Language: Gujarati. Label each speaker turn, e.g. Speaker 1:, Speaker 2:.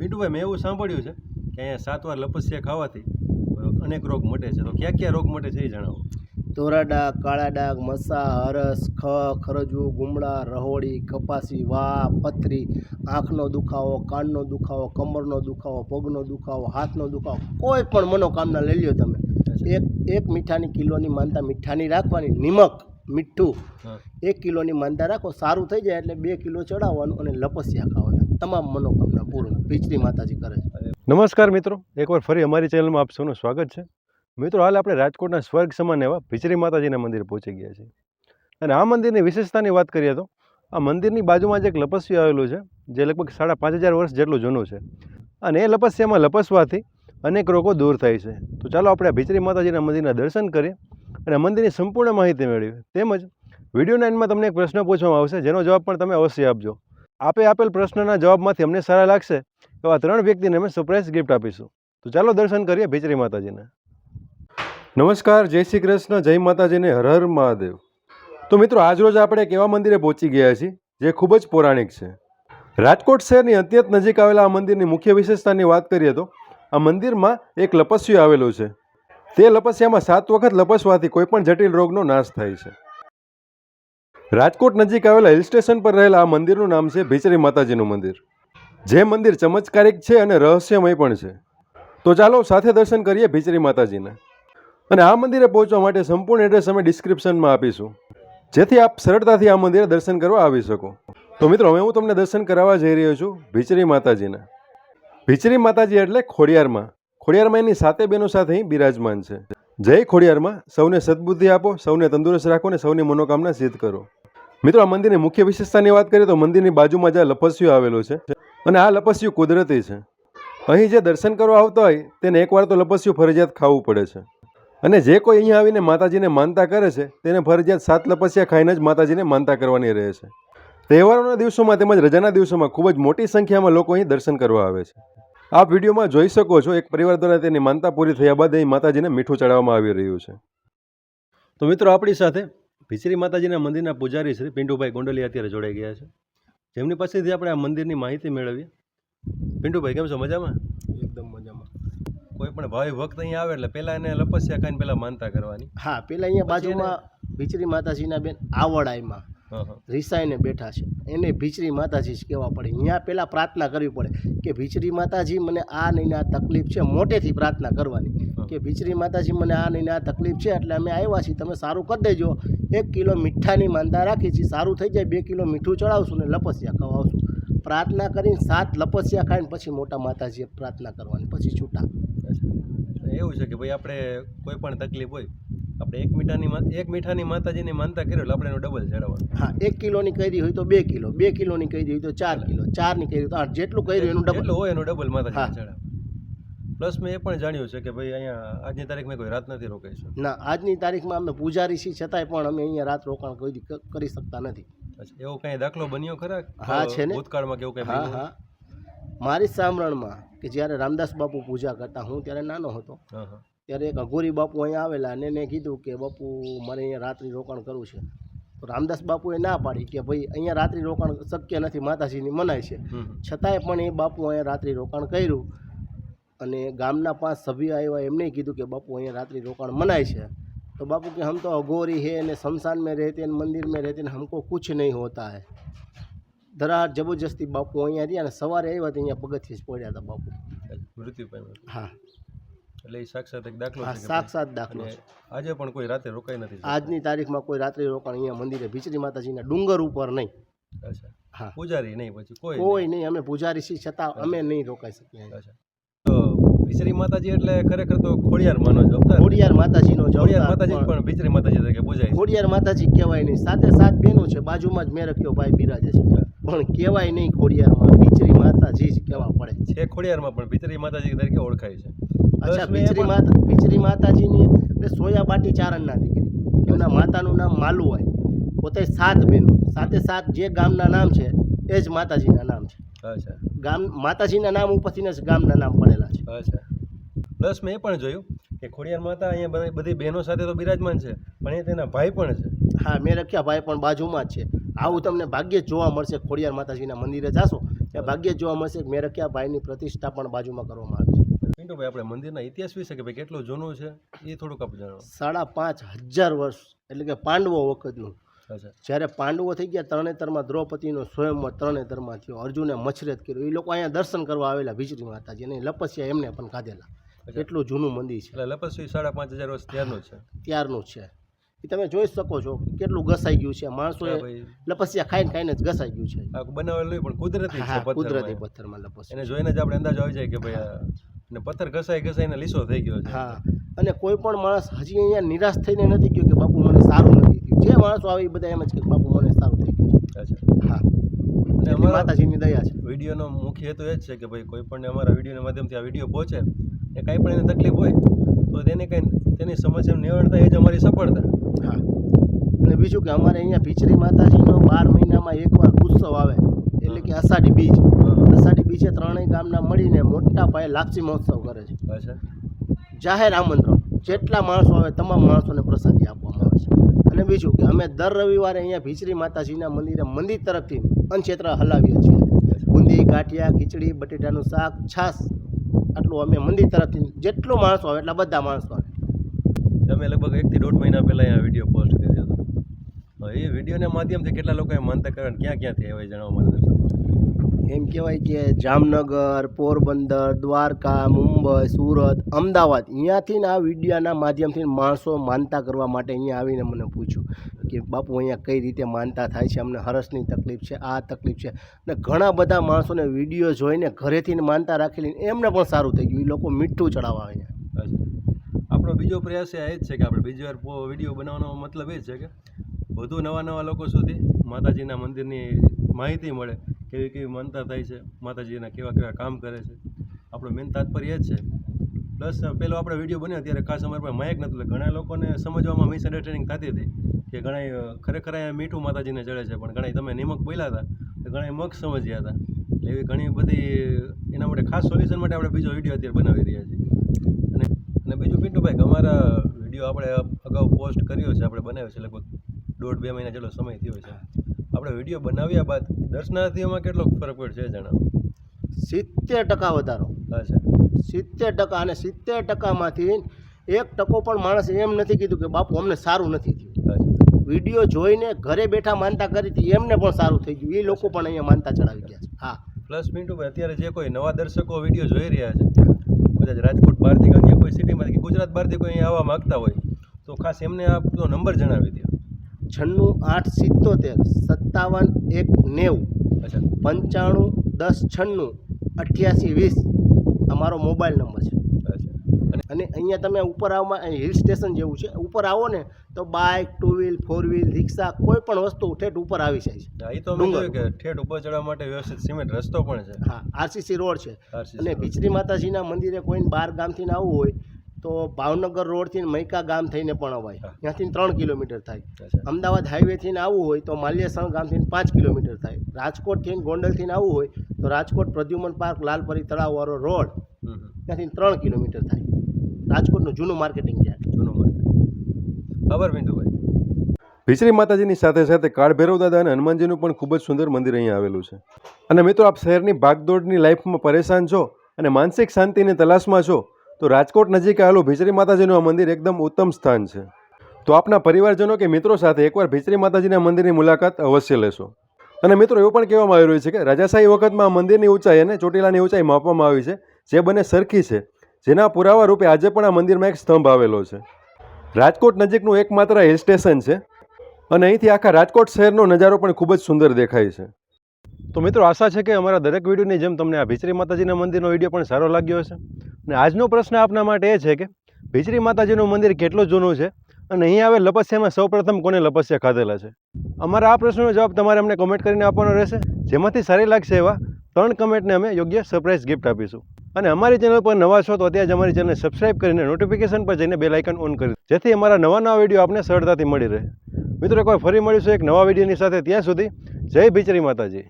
Speaker 1: મીઠુભાઈ મેં એવું સાંભળ્યું છે કે અહીંયા સાત વાર લપસ્યા ખાવાથી અનેક રોગ મટે છે. તો ક્યાં ક્યાં રોગ મટે છે એ જણાવો.
Speaker 2: ધોરા ડાઘ કાળા ડાઘ મસા હરસ ખ ખરજવું ગુમડા રહોડી કપાસી વા પથરી આંખનો દુખાવો કાનનો દુખાવો કમરનો દુખાવો પગનો દુખાવો હાથનો દુખાવો કોઈ પણ મનોકામના લઈ લ્યો તમે. એક એક મીઠાની કિલોની માનતા મીઠાની રાખવાની નિમક મીઠું. એક કિલોની માનતા રાખો સારું થઈ જાય એટલે બે કિલો ચડાવવાનું અને લપસ્યા ખાવાના. તમામ મનોકામના પૂર્ણ પીચરી માતાજી કરે છે.
Speaker 1: નમસ્કાર મિત્રો, એકવાર ફરી અમારી ચેનલમાં આપ સૌનું સ્વાગત છે. મિત્રો, હાલ આપણે રાજકોટના સ્વર્ગ સમાન એવા ભીચરી માતાજીના મંદિરે પહોંચી ગયા છીએ. અને આ મંદિરની વિશેષતાની વાત કરીએ તો, આ મંદિરની બાજુમાં જ એક લપસ્યું આવેલું છે, જે લગભગ સાડા પાંચ હજાર વર્ષ જેટલું જૂનું છે. અને એ લપસ્યામાં લપસવાથી અનેક રોગો દૂર થાય છે. તો ચાલો આપણે આ ભીચરી માતાજીના મંદિરના દર્શન કરીએ અને મંદિરની સંપૂર્ણ માહિતી મેળવીએ. તેમજ વીડિયો નાઇનમાં તમને એક પ્રશ્ન પૂછવામાં આવશે, જેનો જવાબ પણ તમે અવશ્ય આપજો. આપે આપેલ પ્રશ્નના જવાબમાંથી અમને સારા લાગશે એવા ત્રણ વ્યક્તિને અમે સરપ્રાઈઝ ગિફ્ટ આપીશું. તો ચાલો દર્શન કરીએ ભીચરી માતાજીને. નમસ્કાર, જય શ્રી કૃષ્ણ, જય માતાજીને હર હર મહાદેવ. તો મિત્રો, આજરોજ આપણે એક એવા મંદિરે પહોંચી ગયા છીએ જે ખૂબ જ પૌરાણિક છે. રાજકોટ શહેરની અત્યંત નજીક આવેલા આ મંદિરની મુખ્ય વિશેષતાની વાત કરીએ તો આ મંદિરમાં એક લપસ્યું આવેલું છે. તે લપસ્યામાં સાત વખત લપસવાથી કોઈપણ જટિલ રોગનો નાશ થાય છે. રાજકોટ નજીક આવેલા હિલ સ્ટેશન પર રહેલા આ મંદિરનું નામ છે ભીચરી માતાજીનું મંદિર. જે મંદિર ચમત્કારિક છે અને રહસ્યમય પણ છે. તો ચાલો સાથે દર્શન કરીએ ભીચરી માતાજીના. અને આ મંદિરે પહોંચવા માટે સંપૂર્ણ એડ્રેસ અમે ડિસ્ક્રિપ્શનમાં આપીશું. જેથી આપ સરળતાથી આ મંદિરે દર્શન કરવા આવી શકો. તો મિત્રો, હવે હું તમને દર્શન કરાવવા જઈ રહ્યો છું ભીચરી માતાજીના. ભીચરી માતાજી એટલે ખોડિયારમાં. ખોડિયારમાં એની સાતે બહેનો સાથે અહીં બિરાજમાન છે. જય ખોડિયારમાં, સૌને સદબુદ્ધિ આપો, સૌને તંદુરસ્ત રાખો અને સૌની મનોકામના સિદ્ધ કરો. મિત્રો, આ મંદિરની મુખ્ય વિશેષતાની વાત કરીએ તો મંદિરની બાજુમાં જે લપસ્યું આવેલો છે અને આ લપસ્યું કુદરતી છે. અહીં જે દર્શન કરવા આવતા હોય તેને એકવાર તો લપસ્યું ફરજિયાત ખાવું પડે છે. અને જે કોઈ અહીંયા આવીને માતાજીને માનતા કરે છે, તેને ફરજિયાત સાત લપસ્યા ખાઈને જ માતાજીને માનતા કરવાની રહે છે. તહેવારોના દિવસોમાં તેમજ રજાના દિવસોમાં ખૂબ જ મોટી સંખ્યામાં લોકો અહીં દર્શન કરવા આવે છે. આપ વિડીયોમાં જોઈ શકો છો એક પરિવાર દ્વારા તેની માનતા પૂરી થયા બાદ અહીં માતાજીને મીઠું ચડાવવામાં આવી રહ્યું છે. તો મિત્રો આપણી સાથે ભીચરી માતાજીના મંદિરના પૂજારી શ્રી પિંડુભાઈ ગોંડલી અત્યારે જોડાઈ ગયા છે. જેમની પાસેથી આપણે આ મંદિરની માહિતી મેળવીએ. પિંડુભાઈ કેમ છો? મજામાં?
Speaker 2: એકદમ મજામાં.
Speaker 1: કોઈ પણ ભાવિ ભક્ત અહીંયા આવે એટલે પહેલાં એને લપસ્યા ખાઈને પહેલાં માનતા કરવાની.
Speaker 2: હા પહેલાં અહીંયા બાજુમાં ભીચરી માતાજીના બેન આવડાઈમાં રીસાઈને બેઠા છે. એને ભીચરી માતાજી જ કહેવા પડે. અહીંયા પહેલાં પ્રાર્થના કરવી પડે કે ભીચરી માતાજી મને આ નહીં આ તકલીફ છે મોટેથી પ્રાર્થના કરવાની. કે ભીચરી માતાજી મને આ નહીં આ તકલીફ છે એટલે અમે આવ્યા છીએ તમે સારું કરી દેજો. એક કિલો મીઠાની માનતા રાખી છીએ સારું થઈ જાય બે કિલો મીઠું ચડાવશું ને લપસ્યા ખવાવશું. પ્રાર્થના કરીને સાત લપસ્યા ખાઈને પછી મોટા માતાજીએ પ્રાર્થના કરવાની પછી છૂટા.
Speaker 1: એવું છે કે ભાઈ આપણે કોઈ પણ તકલીફ હોય આપણે એક મીઠાની એક મીઠાની માતાજીની માનતા કર્યો એટલે આપણે એનું ડબલ ચડાવવાનું.
Speaker 2: હા એક કિલોની કરી હોય તો બે કિલો બે કિલોની કરી હોય તો ચાર કિલો ચારની કરી તો આઠ જેટલું કર્યું એનું ડબલ
Speaker 1: હોય એનું ડબલ માતાજીને
Speaker 2: હા.
Speaker 1: ચડાવે પ્લસ મેં એ પણ જાણ્યું છે કે ભાઈ અહીંયા આજની તારીખ મેં કોઈ રાત નથી રોકાઈશું.
Speaker 2: ના આજની તારીખમાં અમે પૂજારી છીએ છતાંય પણ અમે અહીંયા રાત રોકાણ કોઈ કરી શકતા નથી.
Speaker 1: એવો કાંઈ દાખલો બન્યો ખરા?
Speaker 2: હા, છે ને.
Speaker 1: ભૂતકાળમાં કેવું કંઈ
Speaker 2: હા? હા. મારી સાંભળણમાં કે જ્યારે રામદાસ બાપુ પૂજા કરતા હું ત્યારે નાનો હતો.
Speaker 1: હા હા.
Speaker 2: ત્યારે એક અઘોરી બાપુ અહીંયા આવેલા અને એને કીધું કે બાપુ મારે અહીંયા રાત્રિ રોકાણ કરવું છે તો રામદાસ બાપુએ ના પાડી કે ભાઈ અહીંયા રાત્રિ રોકાણ શક્ય નથી માતાજીની મનાય છે
Speaker 1: હમ હમ.
Speaker 2: છતાંય પણ એ બાપુ અહીંયા રાત્રિ રોકાણ કર્યું અને ગામના પાંચ સભ્ય આવ્યા એમને કીધું કે બાપુ અહીંયા રાત્રિ રોકાણ મનાય છે તો બાપુ કે હમ તો અઘોરી है ને शमशान में रहते हैं मंदिर में रहते हैं हमको कुछ नहीं होता है ધરાર જબરજસ્તી બાપુ અહીંયા રહ્યા અને સવારે આવ્યા તો અહીંયા પગથિયે જ પડ્યા હતા બાપુ
Speaker 1: મૃત્યુ પામ્યો
Speaker 2: હા
Speaker 1: એટલે એ સાક્ષાત એક દાખલો છે
Speaker 2: સાક્ષાત દાખલો છે.
Speaker 1: આજે પણ કોઈ રાત્રે રોકાઈ નથી
Speaker 2: આજની તારીખમાં કોઈ રાત્રે રોકાણ અહીંયા મંદિરે ભીચરી માતાજીના ડુંગર ઉપર નહીં.
Speaker 1: અચ્છા.
Speaker 2: હા.
Speaker 1: પૂજારી નહીં પછી કોઈ
Speaker 2: કોઈ નહીં અમે પૂજારી છીએ છતાં અમે નહીં રોકાઈ શકીએ
Speaker 1: તો ભીચરી માતાજી એટલે ખરેખર તો ખોડિયાર માનો જ અવતાર
Speaker 2: ખોડિયાર માતાજીનો જ
Speaker 1: ખોડિયાર માતાજી
Speaker 2: પણ
Speaker 1: ભીચરી માતાજી તરીકે પૂજાય
Speaker 2: ખોડિયાર માતાજી કહેવાય નહીં. સાથે સાત બહેનો છે બાજુમાં જ મેં રખ્યો ભાઈ બિરાજે છે. પણ કહેવાય નહીં ખોડિયારમાં ભીચરી માતાજી જ કહેવા પડે
Speaker 1: છે. ખોડિયારમાં પણ ભીચરી માતાજી તરીકે ઓળખાય છે.
Speaker 2: અચ્છા
Speaker 1: મેં
Speaker 2: માતા ભીચરી માતાજીની એટલે સોયાબાટી ચારણના દીકરી. એમના માતાનું નામ માલુ હોય. પોતે સાત બહેનો. સાથે સાત જે ગામના નામ છે એ જ માતાજીના નામ છે.
Speaker 1: અચ્છા.
Speaker 2: ગામ માતાજીના નામ ઉપરથી જ ગામના નામ પડેલા છે.
Speaker 1: અચ્છા. પ્લસ મેં એ પણ જોયું કે ખોડિયાર માતા અહીંયા બધી- બધી બહેનો સાથે તો બિરાજમાન છે પણ એ તેના ભાઈ પણ છે.
Speaker 2: હા મેં રખ્યા ભાઈ પણ બાજુમાં જ છે. આવું તમને ભાગ્યે જ જોવા મળશે ખોડિયાર માતાજીના મંદિરે જાશો ત્યાં ભાગ્યે જોવા મળશે કે રખ્યા ભાઈની પ્રતિષ્ઠા પણ બાજુમાં કરવામાં આવી છે.
Speaker 1: પિન્ટુભાઈ આપણે મંદિરના ઇતિહાસ વિશે કે ભાઈ કેટલું જૂનું છે એ થોડુંક આપણે જણાવો
Speaker 2: સાડા પાંચ હજાર વર્ષ એટલે કે પાંડવો વખતનું. જ્યારે પાંડવો થઈ ગયા તરણેતરમાં દ્રૌપદીનો સ્વયંવર તરણેતરમાં થયો અર્જુને મચ્છરેત કર્યું. એ લોકો અહીંયા દર્શન કરવા આવેલા ભીચરી માતાજી અને લપસ્યા એમને પણ ખાધેલા એટલું જૂનું મંદિર છે.
Speaker 1: એટલે લપસવી સાડા પાંચ હજાર વર્ષ ત્યારનું છે.
Speaker 2: ત્યારનું છે. એ તમે જોઈ શકો છો કેટલું ઘસાઈ ગયું છે. માણસોએ લપસ્યા ખાઈને ખાઈને જ ઘસાઈ ગયું છે.
Speaker 1: બનાવેલું પણ કુદરતી
Speaker 2: કુદરતી
Speaker 1: પથ્થરમાં.
Speaker 2: લપસ
Speaker 1: એને જોઈને જ આપણે અંદાજ આવી જાય કે ભાઈ અને પથ્થર ઘસાઈ ઘસાઈને લીસો થઈ ગયો છે.
Speaker 2: હા અને કોઈ પણ માણસ હજી અહીંયા નિરાશ થઈને નથી ગયો કે બાપુ મને સારું નથી થયું. જે માણસો આવે એ બધા એમ જ કે બાપુ મને સારું થઈ ગયું છે.
Speaker 1: અચ્છા.
Speaker 2: હા.
Speaker 1: અને અમારા
Speaker 2: માતાજીની દયા છે.
Speaker 1: વિડીયોનો મુખ્ય હેતુ એ જ છે કે ભાઈ કોઈ પણ અમારા વિડીયોના માધ્યમથી આ વીડિયો પહોંચે એ કાંઈ પણ એને તકલીફ હોય તો તેને કંઈ તેની સમસ્યાનું નિવારણ એ જ અમારી સફળતા.
Speaker 2: હા. અને બીજું કે અમારે અહીંયા ભીચરી માતાજીનો બાર મહિનામાં એકવાર ઉત્સવ આવે એટલે કે અષાઢી બીજ. અષાઢી બીજે ત્રણેય ગામના મળીને મોટા પાયે લાપસી મહોત્સવ કરે છે. જાહેર આમંત્રણ. જેટલા માણસો આવે તમામ માણસોને પ્રસાદી આપવામાં આવે છે. અને બીજું કે અમે દર રવિવારે અહીંયા ભીચરી માતાજીના મંદિરે મંદિર તરફથી અન્નક્ષેત્ર હલાવીએ છીએ. બુંદી ગાંઠિયા ખીચડી બટેટાનું શાક છાશ આટલું અમે મંદિર તરફથી જેટલું માણસો આવે એટલા બધા માણસો આવે.
Speaker 1: અમે લગભગ એકથી દોઢ મહિના પહેલાં આ વીડિયો પોસ્ટ કર્યો હતો. એ વિડીયોના માધ્યમથી કેટલા લોકોએ માનતા કરે ક્યાં ક્યાંથી આવ્યા જણાવવા દર્શકો
Speaker 2: એમ કહેવાય કે જામનગર, પોરબંદર, દ્વારકા, મુંબઈ, સુરત, અમદાવાદ અહીંયાથી આ વિડીયાના માધ્યમથી માણસો માનતા કરવા માટે અહીંયા આવીને મને પૂછ્યું કે બાપુ અહીંયા કઈ રીતે માનતા થાય છે? અમને હરસની તકલીફ છે, આ તકલીફ છે. અને ઘણા બધા માણસોને વીડિયો જોઈને ઘરેથી માનતા રાખેલી એમને પણ સારું થઈ ગયું. એ લોકો મીઠું ચડાવવા અહીંયા.
Speaker 1: આપણો બીજો પ્રયાસ એ જ છે કે આપણે બીજી વાર વીડિયો બનાવવાનો મતલબ એ છે કે વધુ નવા નવા લોકો સુધી માતાજીના મંદિરની માહિતી મળે. કેવી કેવી માનતા થાય છે માતાજીના કેવા કેવા કામ કરે છે. આપણો મેન તાત્પર્ય એ જ છે. પ્લસ પહેલો આપણે વીડિયો બન્યો ત્યારે ખાસ અમારી પાસે માયક નહોતું ઘણા લોકોને સમજવામાં મિસઅન્ડરસ્ટેન્ડિંગ થતી હતી કે ઘણા ખરેખર અહીંયા મીઠું માતાજીને ચડે છે, પણ ઘણા તમે નિમક બોલ્યા હતા, તો ઘણા મગ સમજ્યા હતા. એટલે એવી ઘણી બધી, એના માટે ખાસ સોલ્યુશન માટે આપણે બીજો વીડિયો અત્યારે બનાવી રહ્યા છીએ. અને અને બીજું પિન્ટુભાઈ, અમારા વીડિયો આપણે અગાઉ પોસ્ટ કર્યો છે, આપણે બનાવ્યો છે, લગભગ દોઢ બે મહિના જેટલો સમય થયો છે. આપણે વીડિયો બનાવ્યા બાદ દર્શનાર્થીઓમાં કેટલો ફરક પડશે એ જણાવો.
Speaker 2: સિત્તેર ટકા વધારો.
Speaker 1: અચ્છા
Speaker 2: સિત્તેર ટકા અને સિત્તેર ટકામાંથી એક ટકો પણ માણસે એમ નથી કીધું કે બાપુ અમને સારું નથી થયું. વીડિયો જોઈને ઘરે બેઠા માનતા કરી હતી એમને પણ સારું થઈ ગયું. એ લોકો પણ અહીંયા માનતા ચડાવી ગયા છે. હા.
Speaker 1: પ્લસ પિન્ટુભાઈ અત્યારે જે કોઈ નવા દર્શકો વીડિયો જોઈ રહ્યા છે કદાચ રાજકોટ બહારથી કે કોઈ સિટીમાંથી ગુજરાત બહારથી કોઈ અહીંયા આવવા માગતા હોય તો ખાસ એમને આપનો નંબર જણાવી દો.
Speaker 2: છન્નું આઠ સિત્તોતેર સત્તાવન એક નેવું પંચાણું દસ છન્નું અઠ્યાસી વીસ અમારો મોબાઈલ નંબર છે.
Speaker 1: અને
Speaker 2: અહીંયા તમે ઉપર આવવા હિલ સ્ટેશન જેવું છે ઉપર આવો ને તો bike two wheel four wheel rickshaw કોઈ પણ વસ્તુ ઠેઠ ઉપર આવી જાય છે.
Speaker 1: એ તો કે ઠેઠ ઉપર ચડવા માટે વ્યવસ્થિત સિમેન્ટ રસ્તો પણ છે.
Speaker 2: હા આરસીસી રોડ છે. અને. ભીચરી માતાજીના મંદિરે કોઈને બાર ગામથી આવવું હોય તો ભાવનગર રોડથી મૈકા ગામ થઈને પણ અવાય. ત્યાંથી ત્રણ કિલોમીટર થાય. અમદાવાદ હાઈવેથી આવવું હોય તો માલ્યસણ ગામથી પાંચ કિલોમીટર થાય. રાજકોટથી ગોંડલથી આવવું હોય તો રાજકોટ પ્રદ્યુમન પાર્ક લાલપરી તળાવવાળો રોડ. ત્યાંથી ત્રણ કિલોમીટર થાય. રાજકોટનું જૂનું માર્કેટિંગ ત્યાં.
Speaker 1: જૂનું માર્કેટ ખબર પિન્ટુભાઈ ભીચરી માતાજીની સાથે સાથે કાળભૈરવ દાદા અને હનુમાનજીનું પણ ખૂબ જ સુંદર મંદિર અહીંયા આવેલું છે. અને મિત્રો આપ શહેરની ભાગદોડની લાઈફમાં પરેશાન છો અને માનસિક શાંતિની તલાશમાં છો તો રાજકોટ નજીક આવેલું ભીચરી માતાજીનું આ મંદિર એકદમ ઉત્તમ સ્થાન છે. તો આપના પરિવારજનો કે મિત્રો સાથે એકવાર ભીચરી માતાજીના મંદિરની મુલાકાત અવશ્ય લેશો. અને મિત્રો એવું પણ કહેવામાં આવી રહ્યું છે કે રાજાશાહી વખતમાં મંદિરની ઊંચાઈ અને ચોટીલાની ઊંચાઈ માપવામાં આવી છે, જે બંને સરખી છે. જેના પુરાવા રૂપે આજે પણ આ મંદિરમાં એક સ્તંભ આવેલો છે. રાજકોટ નજીકનું એકમાત્ર હિલ સ્ટેશન છે અને અહીંથી આખા રાજકોટ શહેરનો નજારો પણ ખૂબ જ સુંદર દેખાય છે. તો મિત્રો આશા છે કે અમારા દરેક વિડીયોની જેમ તમને આ ભીચરી માતાજીના મંદિરનો વીડિયો પણ સારો લાગ્યો હશે. અને આજનો પ્રશ્ન આપના માટે એ છે કે, ભીચરી માતાજીનું મંદિર કેટલું જૂનું છે? અને અહીં આવે લપસ્યામાં સૌપ્રથમ કોને લપસ્યા ખાધેલા છે? અમારા આ પ્રશ્નનો જવાબ તમારે અમને કોમેન્ટ કરીને આપવાનો રહેશે. જેમાંથી સારી લાગશે એવા ત્રણ કમેન્ટને અમે યોગ્ય સરપ્રાઇઝ ગિફ્ટ આપીશું. અને અમારી ચેનલ પર નવા છો તો અત્યારે જ અમારી ચેનલને સબસ્ક્રાઇબ કરીને નોટિફિકેશન પર જઈને બેલ આઇકન ઓન કરી જેથી અમારા નવા નવા વીડિયો આપને સરળતાથી મળી રહે. મિત્રો એકવાર ફરી મળીશું એક નવા વિડીયોની સાથે ત્યાં સુધી જય ભીચરી માતાજી.